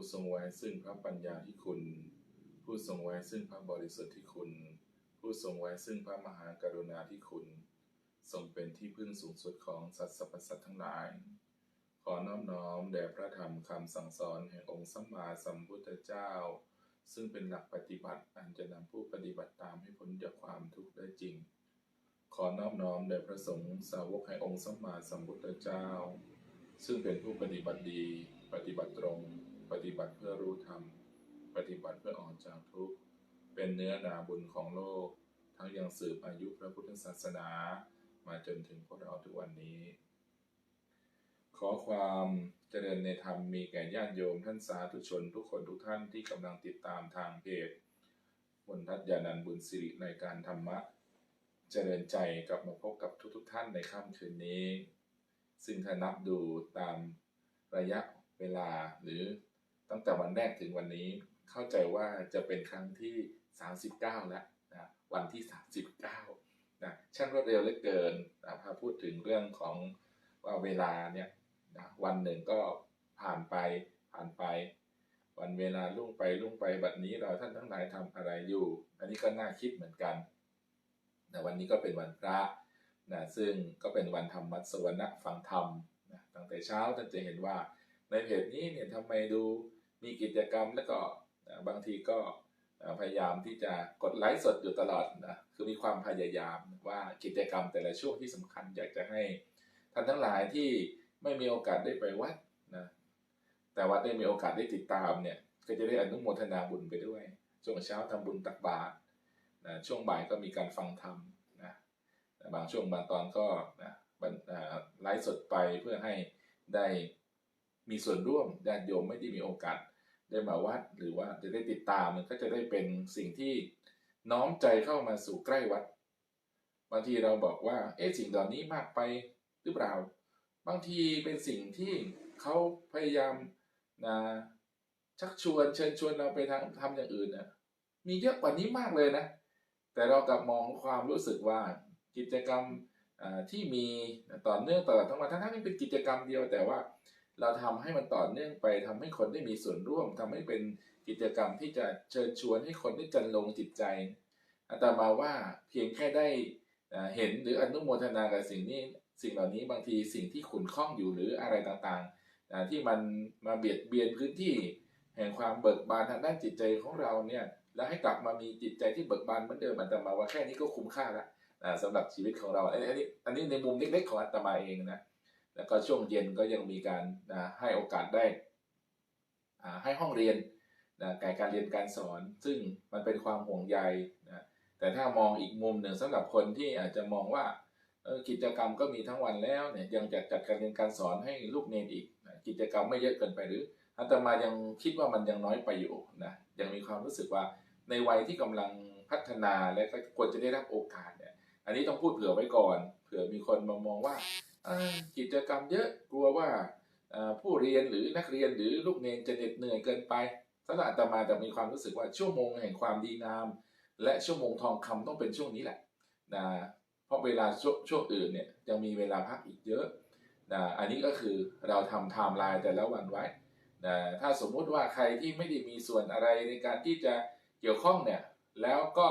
ผู้ทรงไว้ซึ่งพระปัญญาที่คุณ ผู้ทรงไว้ซึ่งพระบริสุทธิ์ที่คุณ ผู้ทรงไว้ซึ่งพระมหากรุณาที่คุณ ทรงเป็นที่พึ่งสูงสุดของสัตว์สรรพสัตว์ทั้งหลาย ขอน้อมน้อมแด่พระธรรมคำสั่งสอนแห่งองค์สัมมาสัมพุทธเจ้า ซึ่งเป็นหลักปฏิบัติอันจะนำผู้ปฏิบัติตามให้พ้นจากความทุกข์ได้จริง ขอน้อมน้อมแด่พระสงฆ์สาวกแห่งองค์สัมมาสัมพุทธเจ้า ซึ่งเป็นผู้ปฏิบัติดี ปฏิบัติตรง ปฏิบัติเพื่อรู้ธรรม ปฏิบัติเพื่อออกจากทุกข์ เป็นเนื้อนาบุญของโลก ทั้งยังสืบอายุพระพุทธศาสนา มาจนถึงพวกเราทุกวันนี้ ขอความเจริญในธรรมมีแก่ญาติโยมท่านสาธุชนทุกคนทุกท่านที่กำลังติดตามทางเพจบนทัศยานันบุญสิริในการธรรมะ เจริญใจกลับมาพบกับทุกๆทท่านในค่ำคืนนี้ ซึ่งถ้านับดูตามระยะเวลาหรือ ตั้งแต่วันแรกถึงวันนี้เข้าใจว่าจะเป็นครั้งที่ 39 แล้วนะวันที่ 39นะช่างรวดเร็วเหลือเกินนะพาพูดถึงเรื่องของว่าเวลาเนี่ยนะวันหนึ่งก็ผ่านไปผ่านไป วันเวลาล่วงไปล่วงไปบัดนี้เราท่านทั้งหลายทำอะไรอยู่ อันนี้ก็น่าคิดเหมือนกันนะวันนี้ก็เป็นวันพระนะซึ่งก็เป็นวันธรรมัสวนะฟังธรรมนะตั้งแต่เช้าท่านจะเห็นว่าในเพจนี้เนี่ยทำไมดู มีกิจกรรมแล้วก็บางทีก็พยายามที่จะกดไลฟ์สดอยู่ตลอดนะคือมีความพยายามว่ากิจกรรมแต่ละช่วงที่สำคัญอยากจะให้ท่านทั้งหลายที่ไม่มีโอกาสได้ไปวัดนะแต่ว่าได้มีโอกาสได้ติดตามเนี่ยก็จะได้อนุโมทนาบุญไปด้วย ช่วงเช้าทำบุญตักบาตรนะช่วงบ่ายก็มีการฟังธรรมนะบางช่วงบางตอนก็นะไลฟ์สดไปเพื่อให้ได้ มีส่วนร่วมญาติโยมไม่ได้มีโอกาสได้มาวัด หรือว่าจะได้ติดตามมันก็จะได้เป็นสิ่งที่น้อมใจเข้ามาสู่ใกล้วัด บางทีเราบอกว่า เอ๊ะสิ่งเหล่านี้มากไปหรือเปล่า บางทีเป็นสิ่งที่เขาพยายามนะชักชวนเชิญชวนเราไปทำทำอย่างอื่นนะมีเยอะกว่านี้มากเลยนะ แต่เรากลับมองความรู้สึกว่ากิจกรรมที่มีต่อเนื่องตลอดทั้งวันทั้งๆที่เป็นกิจกรรมเดียวแต่ว่า เราทำให้มันต่อเนื่องไปทำให้คนได้มีส่วนร่วมทำให้เป็นกิจกรรมที่จะเชิญชวนให้คนได้จันลงจิตใจอาตมาว่าเพียงแค่ได้เห็นหรืออนุโมทนากับสิ่งนี้สิ่งเหล่านี้บางทีสิ่งที่ขุนข้องอยู่หรืออะไรต่างๆ ที่มันมาเบียดเบียนพื้นที่ แห่งความเบิกบานทางด้านจิตใจของเราเนี่ยแล้วให้กลับมามีจิตใจที่เบิกบานเหมือนเดิมอาตมาว่าแค่นี้ก็คุ้มค่าแล้วนะสำหรับชีวิตของเราอันนี้อันนี้อันนี้ในมุมเล็กๆของอาตมาเองนะ แล้วก็ช่วงเย็นก็ยังมีการนะให้โอกาสได้ให้ห้องเรียนนะการการเรียนการสอน ซึ่งมันเป็นความห่วงใยนะแต่ถ้ามองอีกมุมหนึ่งสำหรับคนที่อาจจะมองว่ากิจกรรมก็มีทั้งวันแล้วเนี่ยยังจัดจัดการเรียนการสอนให้ลูกเนนอีกนะกิจกรรมไม่เยอะเกินไปหรืออาตมายังคิดว่ามันยังน้อยไปอยู่นะยังมีความรู้สึกว่าในวัยที่กำลังพัฒนาและก็ควรจะได้รับโอกาสเนี่ยอันนี้ต้องพูดเผื่อไว้ก่อน เผื่อมีคนมามองว่า กิจกรรมเยอะกลัวว่าผู้เรียนหรือนักเรียนหรือลูกเนนจะเหน็ดเหนื่อยเกินไปสำหรับอาตมาแต่มีความรู้สึกว่าชั่วโมงแห่งความดีงาม และชั่วโมงทองคำต้องเป็นช่วงนี้แหละนะเพราะเวลาช่วงช่วงอื่นเนี่ยยังมีเวลาพักอีกเยอะนะอันนี้ก็คือเราทำไทม์ไลน์แต่ละวันไว้นะถ้าสมมุติว่าใครที่ไม่ได้มีส่วนอะไรในการที่จะเกี่ยวข้องเนี่ยแล้วก็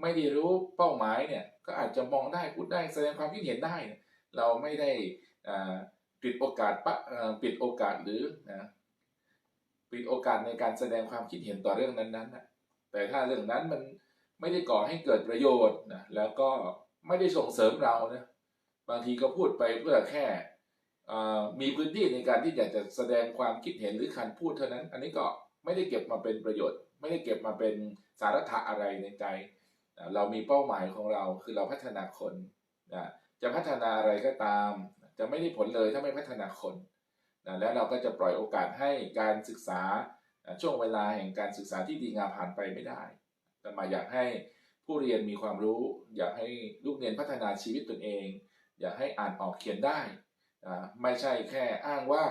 ไม่ได้รู้เป้าหมายเนี่ยก็อาจจะมองได้พูดได้แสดงความคิดเห็นได้ เราไม่ได้ปิดโอกาสปะปิดโอกาสหรือนะปิดโอกาสในการแสดงความคิดเห็นต่อเรื่องนั้นๆนะแต่ถ้าเรื่องนั้นมันไม่ได้ก่อให้เกิดประโยชน์นะแล้วก็ไม่ได้ส่งเสริมเรานะบางทีก็พูดไปเพื่อแค่มีพื้นที่ในการที่อยากจะแสดงความคิดเห็นหรือการพูดเท่านั้น อันนี้ก็ไม่ได้เก็บมาเป็นประโยชน์ ไม่ได้เก็บมาเป็นสาระอะไรในใจ เรามีเป้าหมายของเราคือเราพัฒนาคนนะ จะพัฒนาอะไรก็ตาม จะไม่ได้ผลเลยถ้าไม่พัฒนาคนนะแล้วเราก็จะปล่อยโอกาสให้การศึกษาช่วงเวลาแห่งการศึกษาที่ดีงามผ่านไปไม่ได้แต่มาอยากให้ผู้เรียนมีความรู้ อยากให้ลูกเรียนพัฒนาชีวิตตนเอง อยากให้อ่านออกเขียนได้ไม่ใช่แค่อ้างว่า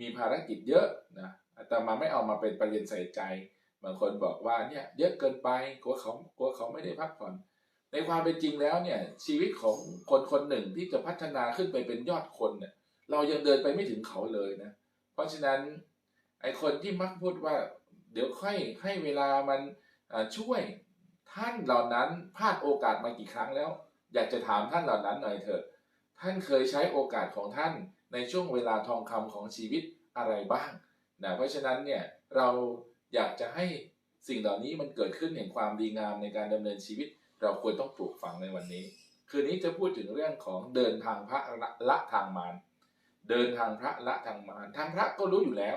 มีภารกิจเยอะนะแต่มาไม่เอามาเป็นประเด็นใส่ใจบางคนบอกว่าเนี่ยเยอะเกินไปกลัวเขากลัวเขาไม่ได้พักผ่อน ในความเป็นจริงแล้วเนี่ยชีวิตของคนคนหนึ่งที่จะพัฒนาขึ้นไปเป็นยอดคนเนี่ยเรายังเดินไปไม่ถึงเขาเลยนะ เพราะฉะนั้นไอคนที่มักพูดว่า เดี๋ยวค่อยให้เวลามันช่วยท่านเหล่านั้นพลาดโอกาสมากี่ครั้งแล้ว อยากจะถามท่านเหล่านั้นหน่อยเถอะ ท่านเคยใช้โอกาสของท่านในช่วงเวลาทองคำของชีวิตอะไรบ้างนะเพราะฉะนั้นเนี่ยเราอยากจะให้สิ่งเหล่านี้มันเกิดขึ้นแห่งความดีงามในการดำเนินชีวิต เราควรต้องปลูกฝังในวันนี้ คืนนี้จะพูดถึงเรื่องของเดินทางพระละละทางมารเดินทางพระละทางมารทางพระก็รู้อยู่แล้ว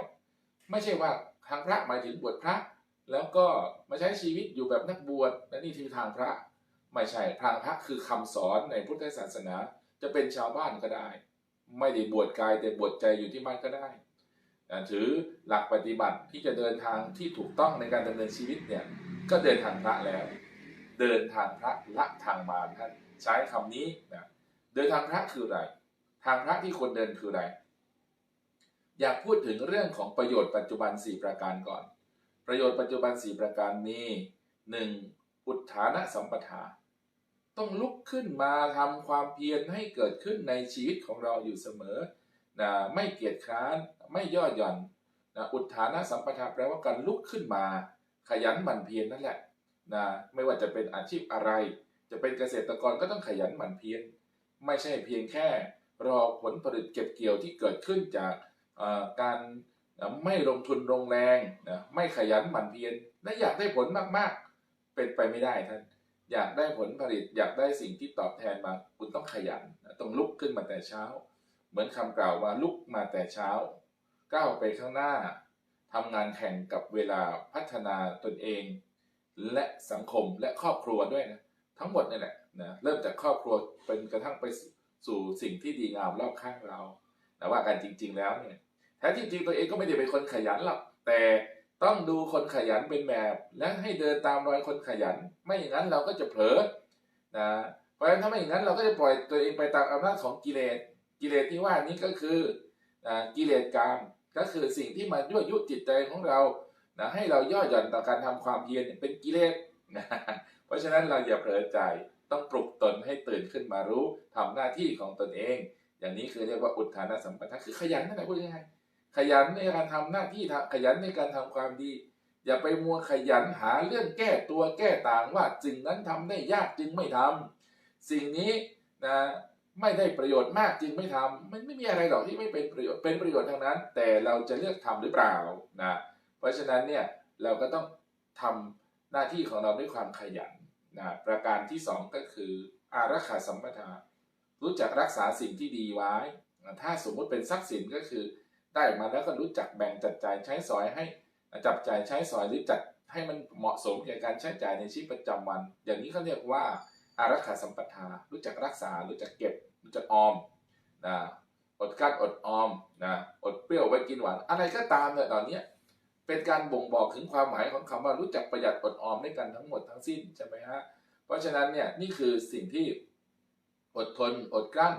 ไม่ใช่ว่าทางพระหมายถึงบวชพระ แล้วก็มาใช้ชีวิตอยู่แบบนักบวชและนี่คือทางพระ ไม่ใช่ทางพระคือคำสอนในพุทธศาสนา จะเป็นชาวบ้านก็ได้ ไม่ได้บวชกายแต่บวชใจอยู่ที่บ้านก็ได้ถือหลักปฏิบัติที่จะเดินทางที่ถูกต้องในการดำเนินชีวิตเนี่ยก็เดินทางพระแล้ว เดินทางพระละทางมารท่านใช้คำนี้นะเดินทางพระคืออะไร ทางพระที่ควรเดินคืออะไร อยากพูดถึงเรื่องของประโยชน์ปัจจุบัน 4 ประการก่อน ประโยชน์ปัจจุบัน 4 ประการมี 1. อุทธานสัมปทา ต้องลุกขึ้นมาทำความเพียรให้เกิดขึ้นในชีวิตของเราอยู่เสมอนะไม่เกียจคร้านไม่ย่อหย่อนนะอุทธานสัมปทาแปลว่าการลุกขึ้นมา ขยันหมั่นเพียรนั่นแหละ นะไม่ว่าจะเป็นอาชีพอะไร จะเป็นเกษตรกรก็ต้องขยันหมั่นเพียรไม่ใช่เพียงแค่รอผลผลิตเก็บเกี่ยวที่เกิดขึ้นจากการไม่ลงทุนลงแรงนะไม่ขยันหมั่นเพียรและอยากได้ผลมากๆ เป็นไปไม่ได้ท่านอยากได้ผลผลิตอยากได้สิ่งที่ตอบแทนมาคุณต้องขยันต้องลุกขึ้นมาแต่เช้า เหมือนคำกล่าวว่าลุกมาแต่เช้า ก้าวไปข้างหน้าทำงานแข่งกับเวลาพัฒนาตนเอง และสังคมและครอบครัวด้วยนะทั้งหมดนี่แหละนะเริ่มจากครอบครัวเป็นกระทั่งไปสู่สิ่งที่ดีงามรอบข้างเราแต่ว่ากันจริง ๆ แล้วเนี่ยแท้จริงตัวเองก็ไม่ได้เป็นคนขยันหรอกแต่ต้องดูคนขยันเป็นแบบและให้เดินตามรอยคนขยัน ไม่อย่างนั้นเราก็จะเผลอนะเพราะฉะนั้นถ้าไม่อย่างนั้นเราก็จะปล่อยตัวเองไปตามอำนาจของกิเลสกิเลสที่ว่านี้ก็คือนะกิเลสกามก็คือสิ่งที่มายั่วยุจิตใจของเรา นะให้เราย่อหย่อนต่อการทำความเพียรเนี่ยเป็นกิเลสนะเพราะฉะนั้นเราอย่าเผลอใจต้องปลุกตนให้ตื่นขึ้นมารู้ทำหน้าที่ของตนเอง อย่างนี้คือเรียกว่าอุทานสัมปทาคือขยันนั่นแหละพูดง่ายขยันในการทำหน้าที่ขยันในการทำความดี อย่าไปมัวขยันหาเรื่องแก้ตัวแก้ต่างว่าสิ่งนั้นทำได้ยากจึงไม่ทำสิ่งนี้นะไม่ได้ประโยชน์มากจึงไม่ทำมันไม่มีอะไรหรอกที่ไม่เป็นประโยชน์เป็นประโยชน์ทางนั้น แต่เราจะเลือกทำหรือเปล่านะ เพราะฉะนั้นเนี่ยเราก็ต้องทำหน้าที่ของเราด้วยความขยันนะประการที่สองก็คือ อารักขาสัมปทา รู้จักรักษาสิ่งที่ดีไว้ ถ้าสมมุติเป็นทรัพย์สินก็คือ ได้มาแล้วก็รู้จักแบ่งจัดจ่ายใช้สอยให้จับจ่ายใช้สอยหรือจัดให้มันเหมาะสมแก่การใช้จ่ายในชีวิตประจำวัน อย่างนี้เขาเรียกว่าอารักขาสัมปทา รู้จักรักษา รู้จักเก็บ รู้จักออมนะอดกั้นอดออมนะอดเปรี้ยวไว้กินหวาน อะไรก็ตามเนี่ยตอนเนี้ย เป็นการบ่งบอกถึงความหมายของคำว่ารู้จักประหยัดอดออมด้วยกันทั้งหมดทั้งสิ้นใช่ไหมฮะเพราะฉะนั้นเนี่ยนี่คือสิ่งที่อดทนอดกลั้น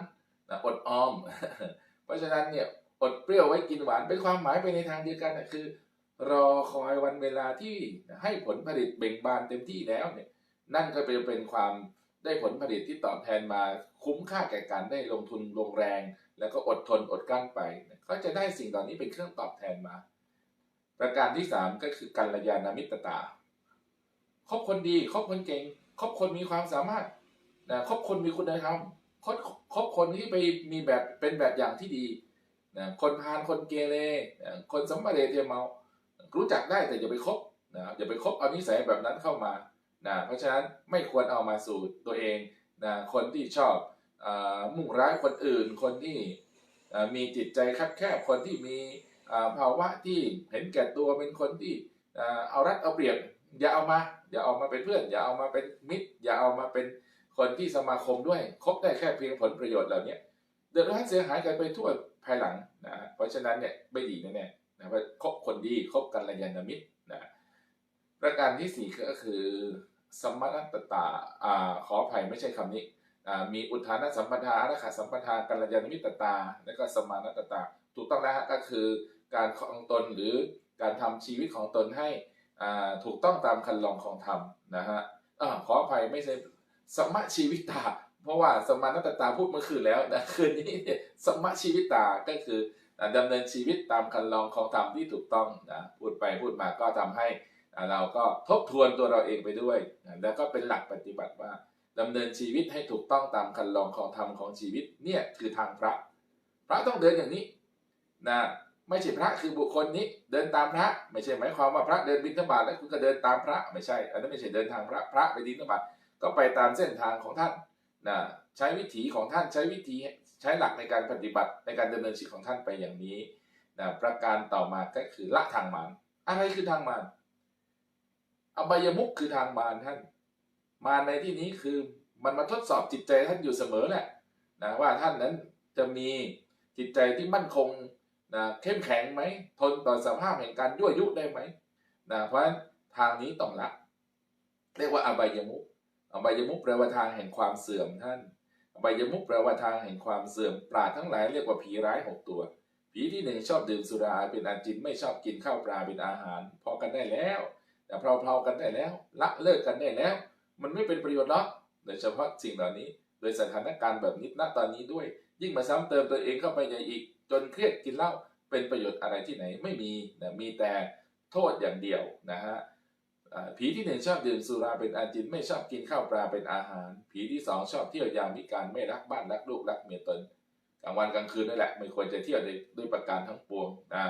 นะอดออม เพราะฉะนั้นเนี่ยอดเปรี้ยวไว้กินหวานเป็นความหมายไปในทางเดียวกันนะคือ รอคอยวันเวลาที่ให้ผลผลิตเบ่งบานเต็มที่แล้วเนี่ยนั่นก็เป็นเป็นความได้ผลผลิตที่ตอบแทนมาคุ้มค่าแก่การได้ลงทุนลงแรง แล้วก็อดทนอดกลั้นไป ก็จะได้สิ่งเหล่านี้เป็นเครื่องตอบแทนมา ประการที่สามก็คือกัลยาณมิตรตา คบคนดีคบคนเก่งคบคนมีความสามารถนะคบคนมีคุณธรรมคบคบคนที่ไปมีแบบเป็นแบบอย่างที่ดีนะคนพาลคนเกเรนะคนสมมาเลเทเมา รู้จักได้แต่อย่าไปคบนะอย่าไปคบเอานิสัยแบบนั้นเข้ามานะเพราะฉะนั้นไม่ควรเอามาสู่ตัวเองนะคนที่ชอบอามุ่งร้ายคนอื่น คนที่อ่ามีจิตใจคับแคบคนที่มี ภาวะที่เห็นแก่ตัวเป็นคนที่เอารัดเอาเปรียบอย่าเอามา อย่าเอามาเป็นเพื่อน อย่าเอามาเป็นมิตร อย่าเอามาเป็นคนที่สมาคมด้วยคบได้แค่เพียงผลประโยชน์เหล่านี้เดือดร้อนเสียหายกันไปทั่วภายหลังนะเพราะฉะนั้นเนี่ยไม่ดีแน่ๆนะเพราะคบคนดีคบกันระยาณมิตรนะประการที่สี่ก็คือ สมณตตาอ่าขออภัยไม่ใช่คำนี้มีอุทานสัมปทาอารักขาสัมปทากัลยาณมิตรตา และก็สมานตตา ถูกต้องแล้วฮะก็คือ การของตนหรือการทำชีวิตของตนให้ถูกต้องตามคันลองของธรรมนะฮะอาขออภัยไม่ใช่สมะชีวิตา เพราะว่าสมานัตตาพูดเมื่อคืนแล้วนะคืนนี้สมมาชีวิตตาก็คืออ่าดำเนินชีวิตตามคันลองของธรรมที่ถูกต้องนะพูดไปพูดมาก็ทำให้เราก็ทบทวนตัวเราเองไปด้วยนะแล้วก็เป็นหลักปฏิบัติว่าดำเนินชีวิตให้ถูกต้องตามคันลองของธรรมของชีวิตเนี่ยคือทางพระ พระต้องเดินอย่างนี้นะ ไม่ใช่พระคือบุคคลนี้เดินตามพระ ไม่ใช่หมายความว่าพระเดินบิณฑบาตแล้วคุณก็เดินตามพระไม่ใช่อันนั้นไม่ใช่เดินทางพระพระไปบิณฑบาตก็ไปตามเส้นทางของท่านนะใช้วิถีของท่านใช้วิธีใช้หลักในการปฏิบัติในการดำเนินชีวิตของท่านไปอย่างนี้นะประการต่อมาก็คือละทางมารอะไรคือทางมารอบายมุขคือทางมารท่าน มารในที่นี้คือมันมาทดสอบจิตใจท่านอยู่เสมอแหละนะว่าท่านนั้นจะมีจิตใจที่มั่นคง นะเข้มแข็งไหมทนต่อสภาพแห่งการยั่วยุได้ไหมนะเพราะฉะนั้นทางนี้ต้องละ เรียกว่าอบายมุขอบายมุขแปลว่าทางแห่งความเสื่อมท่านอบายมุขแปลว่าทางแห่งความเสื่อมปราทั้งหลายเรียกว่าผีร้ายหกตัว ผีที่หนึ่งชอบดื่มสุราเป็นอาจินไม่ชอบกินข้าวปลาเป็นอาหาร พอกันได้แล้วแต่เพลาๆกันได้แล้ว ละเลิกกันได้แล้ว มันไม่เป็นประโยชน์หรอกโดยเฉพาะสิ่งเหล่านี้ โดยสถานการณ์แบบนี้ณตอนนี้ด้วย ยิ่งมาซ้ำเติมตัวเองเข้าไปในอีกจนเครียดกินเหล้าเป็นประโยชน์อะไรที่ไหนไม่มีนะมีแต่โทษอย่างเดียวนะฮะผีที่หนึ่งชอบดื่มสุราเป็นอาจินไม่ชอบกินข้าวปลาเป็นอาหาร ผีที่สองชอบเที่ยวยามวิการไม่รักบ้านรักลูกรักเมียตนกลางวันกลางคืนนั่นแหละไม่ควรจะเที่ยวด้วยด้วยประการทั้งปวงนะ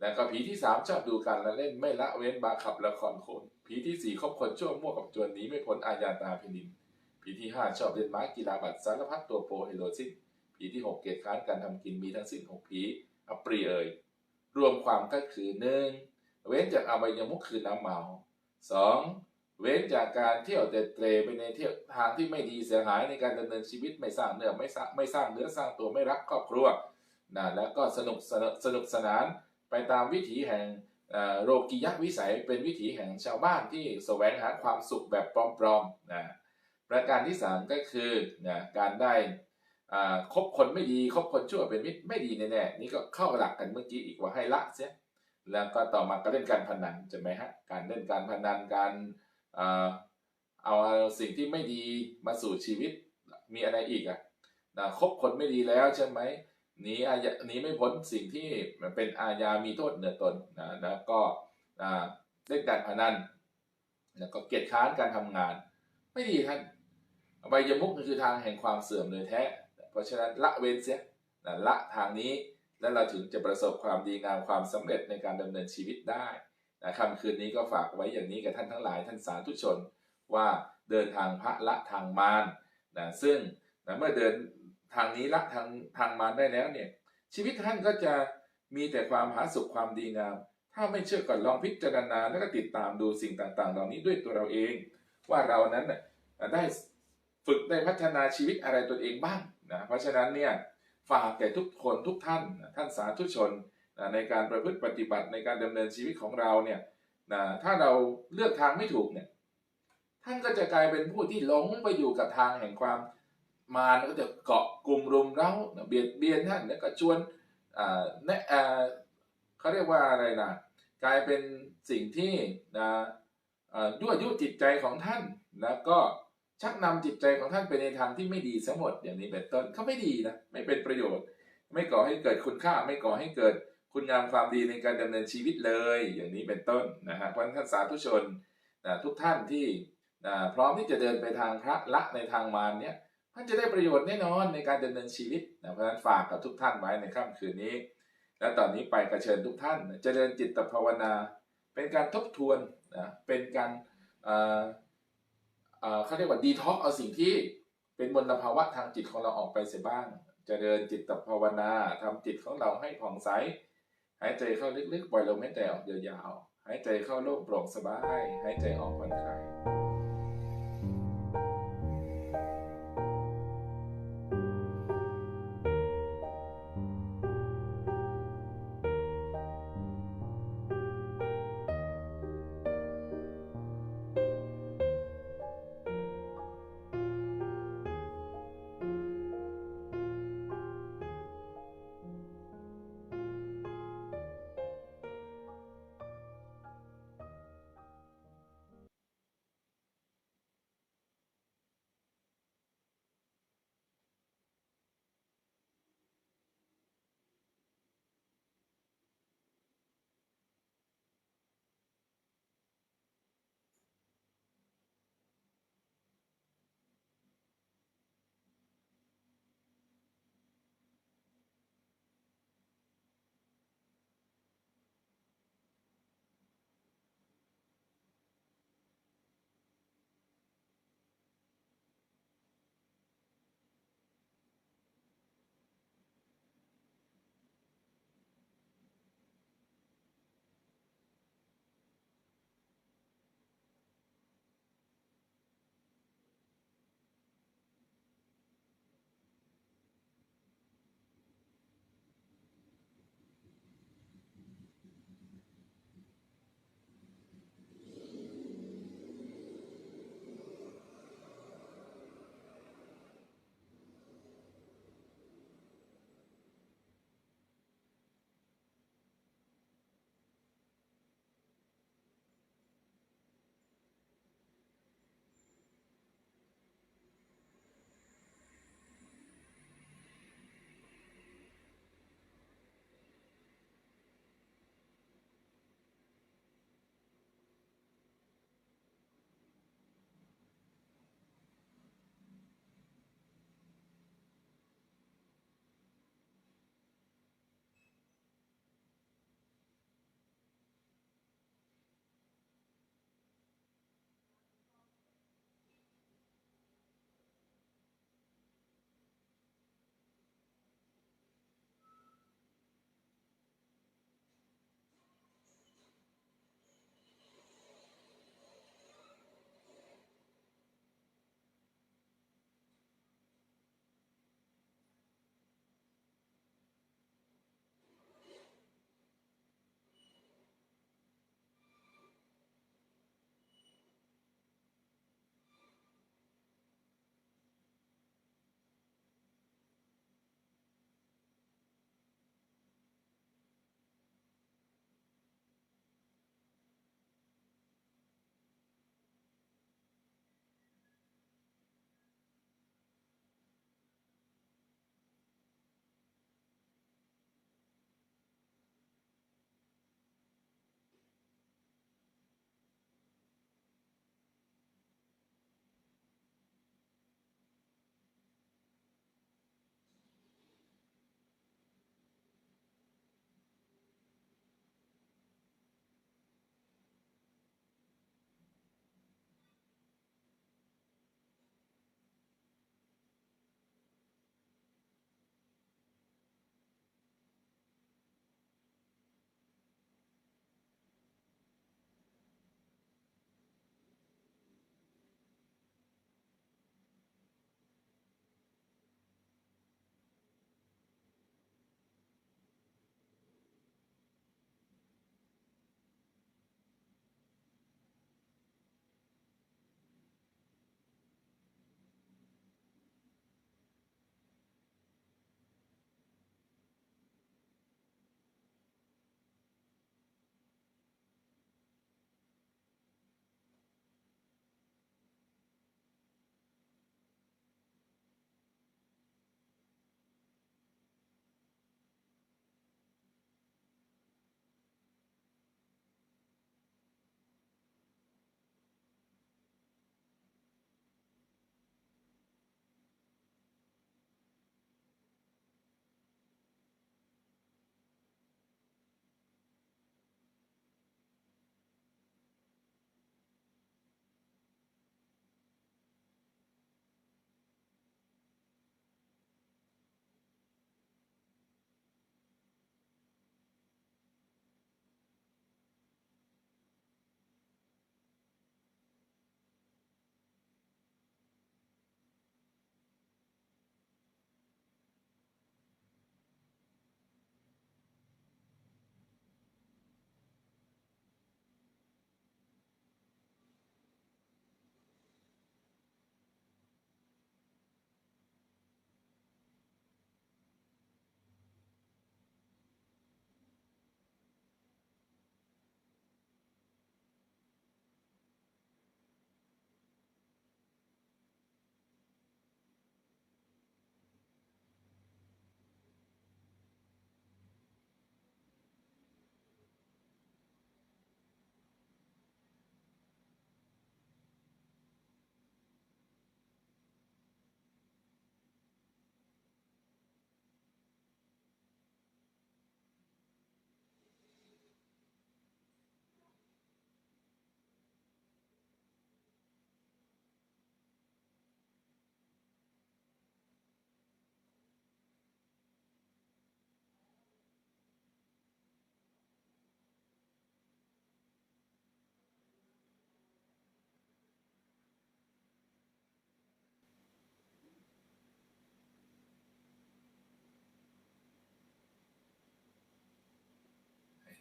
แล้วก็ผีที่สามชอบดูการละเล่นไม่ละเว้นบาขับละครโขนผีที่สี่คบคนชั่วมั่วกับจวนหนีไม่พ้นอาญาตาแผ่นดินผีที่ห้าชอบเล่นม้ากีฬาบัตรสารพัดตัวโปรเฮโรซิน ผีที่หกเกียรติค้านการทำกินมีทั้งสิ้นหกผีอปรีเอ่ยรวมความก็คือหนึ่งเว้นจากอบายมุขคือน้ำเมาสองเว้นจากการเที่ยวเตะเตรไปในเที่ยวทางที่ไม่ดีเสียหายในการดำเนินชีวิตไม่สร้างเนื้อไม่สร้างไม่สร้างเนื้อสร้างตัวไม่รักครอบครัวนะแล้วก็สนุกสนุกสนุกสนานไปตามวิถีแห่งเอ่อโลกิยะวิสัยเป็นวิถีแห่งชาวบ้านที่แสวงหาความสุขแบบปลอมๆนะประการที่สามก็คือนะการได้ คบคนไม่ดีคบคนชั่วเป็นมิตรไม่ดีแน่ๆนี่ก็เข้าหลักกันเมื่อกี้อีกว่าให้ละเสียแล้วก็ต่อมาก็เล่นการพนันใช่ไหมฮะการเล่นการพนันการเอาสิ่งที่ไม่ดีมาสู่ชีวิตมีอะไรอีกอะนะคบคนไม่ดีแล้วใช่ไหมหนีอาญาหนีไม่พ้นสิ่งที่มันเป็นอาญามีโทษเหนือตนนะแล้วก็เล่นการพนันแล้วก็เกียรติค้านการทำงาน ไม่ดีท่านอบายมุกคือทางแห่งความเสื่อมเลยแท้ เพราะฉะนั้นละเว้นเสียนะละทางนี้แล้วเราถึงจะประสบความดีงามความสำเร็จในการดำเนินชีวิตได้นะคำคืนนี้ก็ฝากไว้อย่างนี้กับท่านทั้งหลายท่านสาธุชน ว่าเดินทางพระละทางมารนะซึ่งนะเมื่อเดินทางนี้ละทางทางมารได้แล้วเนี่ยชีวิตท่านก็จะมีแต่ความหาสุขความดีงาม ถ้าไม่เชื่อก่อนลองพิจารณาแล้วก็ติดตามดูสิ่งต่างๆ เหล่านี้ด้วยตัวเราเอง ว่าเรานั้นได้ฝึกได้พัฒนาชีวิตอะไรตัวเองบ้าง นะเพราะฉะนั้นเนี่ยฝากแก่ทุกคนทุกท่านท่านสาธุชนนะในการประพฤติปฏิบัติในการดำเนินชีวิตของเราเนี่ยนะถ้าเราเลือกทางไม่ถูกเนี่ยท่านก็จะกลายเป็นผู้ที่หลงไปอยู่กับทางแห่งความมารก็จะเกาะกลุ่มรุมเร้าเบียดเบียนท่านแล้วก็ชวนอ่าแนะอ่าเขาเรียกว่าอะไรนะกลายเป็นสิ่งที่นะยั่วยุจิตใจของท่านแล้วก็ ชักนำจิตใจของท่านไปในทางที่ไม่ดีทั้งหมดอย่างนี้เป็นต้นเขาไม่ดีนะไม่เป็นประโยชน์ ไม่ก่อให้เกิดคุณค่า ไม่ก่อให้เกิดคุณงามความดีในการดำเนินชีวิตเลย อย่างนี้เป็นต้นนะฮะเพราะท่านสาธุชนนะทุกท่านที่นะพร้อมที่จะเดินไปทางพระละในทางมารเนี่ยท่านจะได้ประโยชน์แน่นอนในการดำเนินชีวิตนะเพราะฉะนั้นฝากกับทุกท่านไว้ในค่ำคืนนี้ และตอนนี้ไปกระเชิญทุกท่านจเจริญจิตภาวนา เป็นการทบทวนนะเป็นการอ่า เขาเรียกว่าดีท็อกเอาสิ่งที่เป็นมลภาวะทางจิตของเราออกไปเสียบ้างจเจริญจิตภาวนาทำจิตของเราให้ผ่องใส หายใจเข้าลึกๆปล่อยลมหายใจออกยาวๆ หายใจเข้าโล่งโปร่งสบาย หายใจออกผ่อนคลาย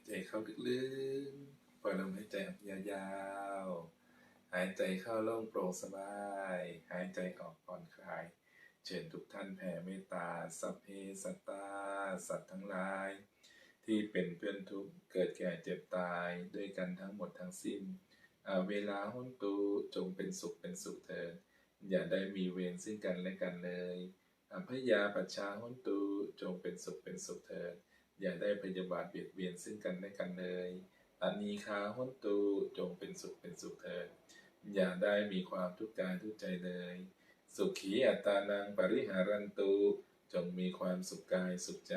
ใจเข้าลึกๆ ปล่อยลมหายใจออกยาวๆ หายใจเข้าโล่งโปร่งสบาย หายใจออกผ่อนคลาย เชิญทุกท่านแผ่เมตตา สัพเพสัตตา สัตว์ทั้งหลาย ที่เป็นเพื่อนทุกเกิดแก่เจ็บตายด้วยกันทั้งหมดทั้งสิ้น เวลาหุนตูจงเป็นสุขเป็นสุขเถิด อย่าได้มีเวรซึ่งกันและกันเลยอภยาปัชชาหุนตูจงเป็นสุขเป็นสุขเถิด อย่าได้พยาบาทเบียดเบียนซึ่งกันและกันเลยอานีคาหุนตูจงเป็นสุขเป็นสุขเถิดอย่าได้มีความทุกข์กายทุกใจเลย สุขีอัตานังปริหารันตุจงมีความสุขกายสุขใจ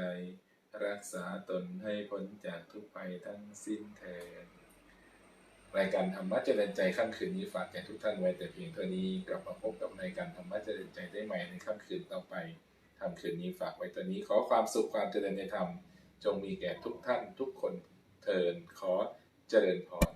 รักษาตนให้พ้นจากทุกภัยทั้งสิ้นเถิดรายการธรรมะเจริญใจค่ำคืนนี้ฝากแก่ทุกท่านไว้แต่เพียงเท่านี้กลับมาพบกับรายการธรรมะเจริญใจได้ใหม่ในค่ำคืนต่อไปค่ำคืนนี้ฝากไว้ตอนนี้ขอความสุขความเจริญในธรรม จงมีแก่ทุกท่านทุกคนเทินขอเจริญพร